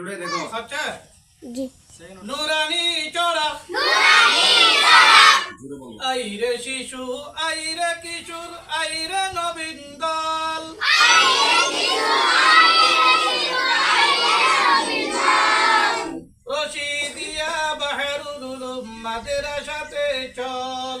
জুড়ে দেখো। জি। নুরানি চড়া আইরে শিশু আইরে কিশোর আইরে নবীন দল। রশিদিয়া বাহেরুল উলুম মাদ্রাসাতে চল।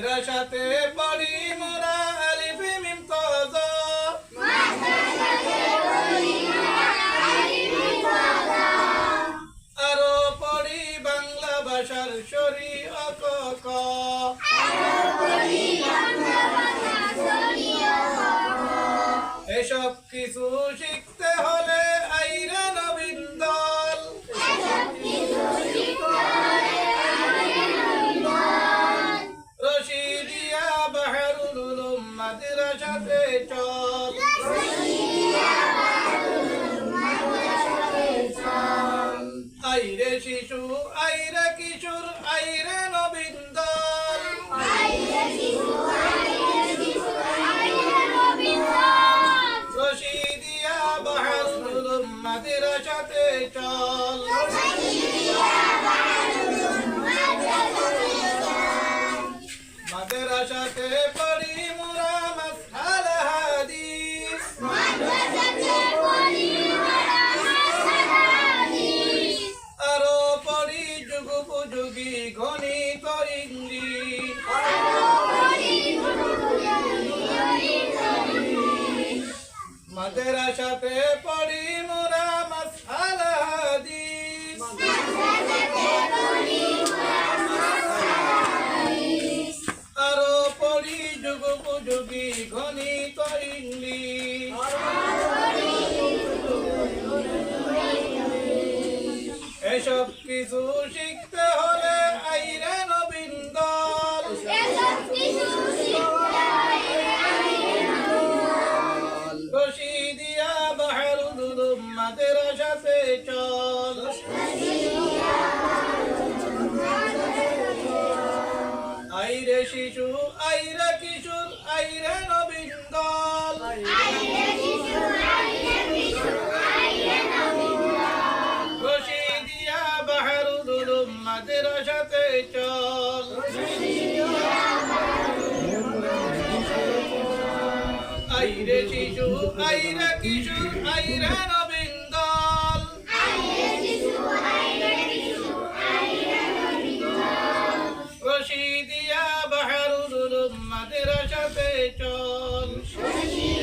মাদ্রাসাতে পড়ি মুরা আলিফ মিম তাজা আরও পড়ি বাংলা ভাষার শরীয়ত ক। এসব কিছু শিখতে মাদ্রাসাতে চল আইরে শিশু আইরে কিশোর আইরে নবীন দল। রশিদিয়া বাহারুল উলুম মাদ্রাসাতে চল। মাদ্রাসাতে মাদ্রাসাতে পড়ি মুরা মাসহাল হাদিস আরও পড়ি যুগ উপযোগী গণিত ইংলিশ। এসব কিছু শিখতে শিশু, আইরে কিশোর, আইরে নবীন দল। রশিদিয়া বাহারুল উলুম মাদ্রাসাতে চল। আইরে শিশু, আইরে কিশোর, আইরে 学习。